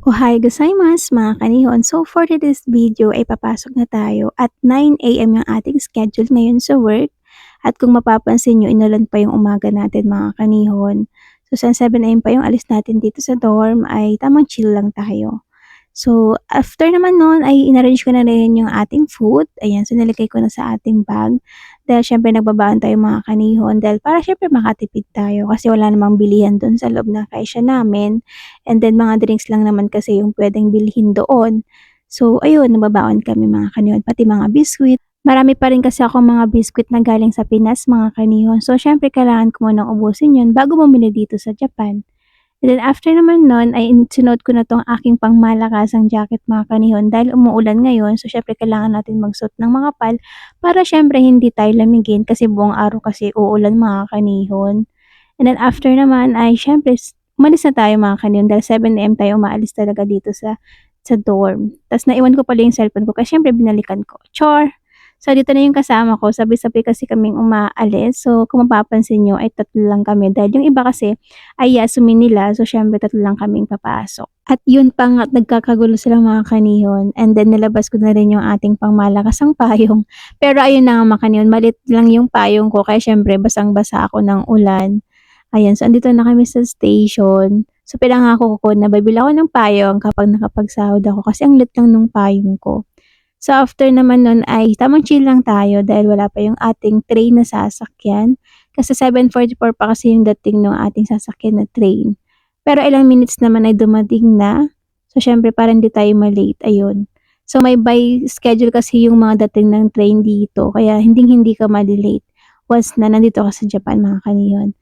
Ohay gozaimasu mga kanihon. So for today's video ay papasok na tayo at 9am yung ating schedule ngayon sa work. At kung mapapansin nyo, inulan pa yung umaga natin mga kanihon. So sa 7am pa yung alis natin dito sa dorm ay tamang chill lang tayo. So after naman nun ay inarrange ko na rin yung ating food. Ayan, so nilagay ko na sa ating bag. Dahil syempre nagbabaan tayo mga kanihon dahil para syempre makatipid tayo kasi wala namang bilihan doon sa loob ng kaisya namin. And then mga drinks lang naman kasi yung pwedeng bilhin doon. So ayun, nababaon kami mga kanihon, pati mga biscuit. Marami pa rin kasi ako mga biscuit na galing sa Pinas mga kanihon. So syempre kailangan ko munang ubusin yun bago bumili dito sa Japan. And then after naman nun ay sinuot ko na tong aking pangmalakasang jacket mga kanihon dahil umuulan ngayon. So syempre kailangan natin magsuot ng mga pal para syempre hindi tayo lamigin kasi buong araw kasi uulan mga kanihon. And then after naman ay syempre umalis na tayo mga kanihon dahil 7am tayo umaalis talaga dito sa sa dorm. Tapos naiwan ko pala yung cellphone ko kasi syempre binalikan ko. Chor! So, dito na yung kasama ko. Sabay-sabay kasi kaming umaalis. So, kung mapapansin nyo, ay tatlo lang kami. Dahil yung iba kasi ay Yasumi nila. So, syempre tatlo lang kaming papasok. At yun pa nga, nagkakagulo sila mga kanihon. And then, nilabas ko na rin yung ating pangmalakasang payong. Pero ayun na nga mga kanihon, malit lang yung payong ko. Kaya syempre, basang-basa ako ng ulan. Ayan, so andito na kami sa station. So, pinangako ko na babila ako ng payong kapag nakapagsahod ako. Kasi ang lit lang nung payong ko. So after naman nun ay tamang chill lang tayo dahil wala pa yung ating train na sasakyan. Kasi 7.44 pa kasi yung dating ng ating sasakyan na train. Pero ilang minutes naman ay dumating na. So syempre para hindi tayo malate. Ayun. So may by schedule kasi yung mga dating ng train dito. Kaya hindi hindi ka malilate once na nandito ka sa Japan mga kaniyon.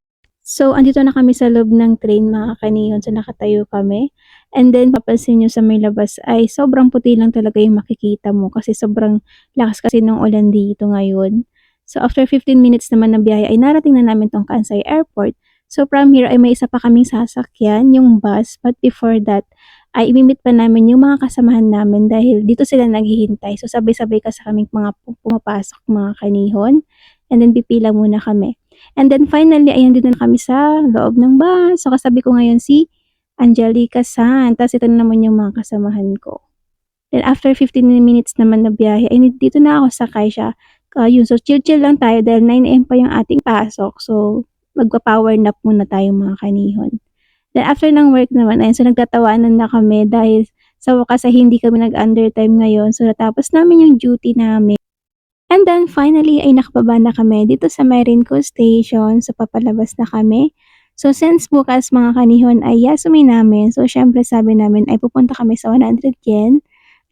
So, andito na kami sa loob ng train mga kaniyon. So, nakatayo kami. And then, papansin nyo sa may labas ay sobrang puti lang talaga yung makikita mo kasi sobrang lakas kasi ng ulan dito ngayon. So, after 15 minutes naman na biyahe ay narating na namin tong Kansai Airport. So, from here ay may isa pa kaming sasakyan, yung bus. But before that, ay imimit pa namin yung mga kasamahan namin dahil dito sila naghihintay. So, sabay-sabay kasi kaming mga pumapasok mga kanihon. And then, pipila muna kami. And then finally, ayan dito na kami sa loob ng bus. So kasabi ko ngayon si Angelica San. Tapos ito na naman yung mga kasamahan ko. Then after 15 minutes naman na biyahe, ay dito na ako sa Kaisha. Uh, yun, so chill-chill lang tayo dahil 9am pa yung ating pasok. So magpa-power nap muna tayo mga kanihon. Then after ng work naman, ayun, so nagtatawanan na kami dahil sa wakas ay hindi kami nag-undertime ngayon. So natapos namin yung duty namin. And then finally ay nakababa na kami dito sa Marinco Station. So papalabas na kami. So since bukas mga kanihon ay Yasumi namin, so syempre sabi namin ay pupunta kami sa 100 yen.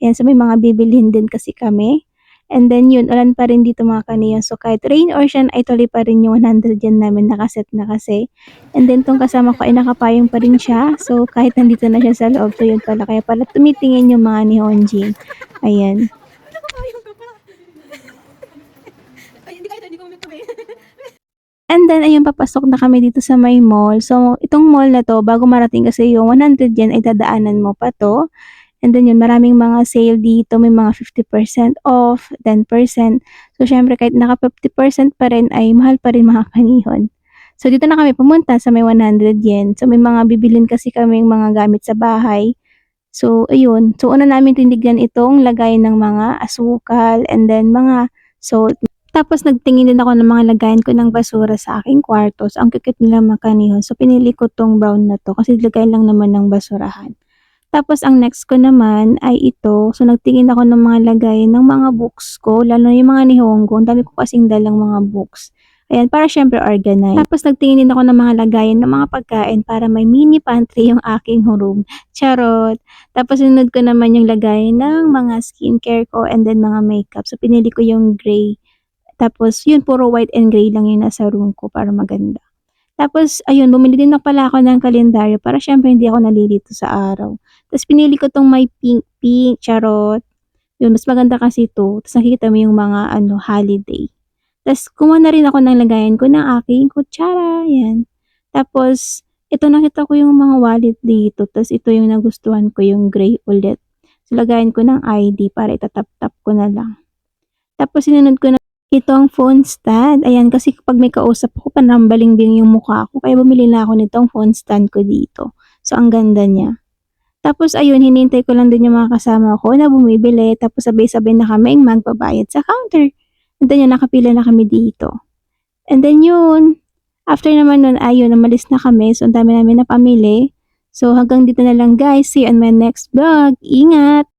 Ayan, so may mga bibilhin din kasi kami. And then yun, ulan pa rin dito mga kanihon. So kahit rain or shine ay tuloy pa rin yung 100 yen namin nakaset na kasi. And then tong kasama ko ay nakapayong pa rin siya. So kahit nandito na siya sa loob, so yun pala. Kaya pala tumitingin yung mga ni Honjin. Ayan. And then, ayun, papasok na kami dito sa may mall. So, itong mall na to, bago marating kasi yung 100 yen, ay dadaanan mo pa to. And then yun, maraming mga sale dito. May mga 50% off, 10%. So, syempre, kahit naka 50% pa rin, ay mahal pa rin mga kanihon. So, dito na kami pumunta sa may 100 yen. So, may mga bibilin kasi kaming mga gamit sa bahay. So, ayun. So, una namin tindignan itong lagay ng mga asukal and then mga salt. Tapos nagtingin din ako ng mga lagayan ko ng basura sa aking kwarto. So, ang kikit nila makanihon. So, pinili ko tong brown na to kasi lagay lang naman ng basurahan. Tapos, ang next ko naman ay ito. So, nagtingin ako ng mga lagayan ng mga books ko, lalo na yung mga ni Honggo. Ang dami ko kasing dalang mga books. Ayan, para syempre organize. Tapos, nagtingin din ako ng mga lagayan ng mga pagkain para may mini pantry yung aking room. Charot! Tapos, sunod ko naman yung lagayan ng mga skincare ko and then mga makeup. So, pinili ko yung gray tapos, yun, puro white and gray lang yung nasa room ko para maganda. Tapos, ayun, bumili din na pala ako ng kalendaryo para syempre hindi ako nalilito sa araw. Tapos, pinili ko tong may pink, pink, charot. Yun, mas maganda kasi ito. Tapos, nakikita mo yung mga, ano, holiday. Tapos, kumuha na rin ako ng lagayan ko ng aking kutsara. Yan. Tapos, ito nakita ko yung mga wallet dito. Tapos, ito yung nagustuhan ko, yung gray ulit. So, lagayan ko ng ID para itatap-tap ko na lang. Tapos, sinunod ko na ito ang phone stand. Ayan, kasi kapag may kausap ako, panambaling din yung mukha ko. Kaya bumili na ako nitong phone stand ko dito. So, ang ganda niya. Tapos ayun, hinintay ko lang din yung mga kasama ko na bumibili. Tapos sabay-sabay na kaming magbabayad sa counter. And then yun, nakapila na kami dito. And then yun, after naman nun, ayun, namalis na kami. So, ang dami namin na pamili. So, hanggang dito na lang guys. See you on my next vlog. Ingat!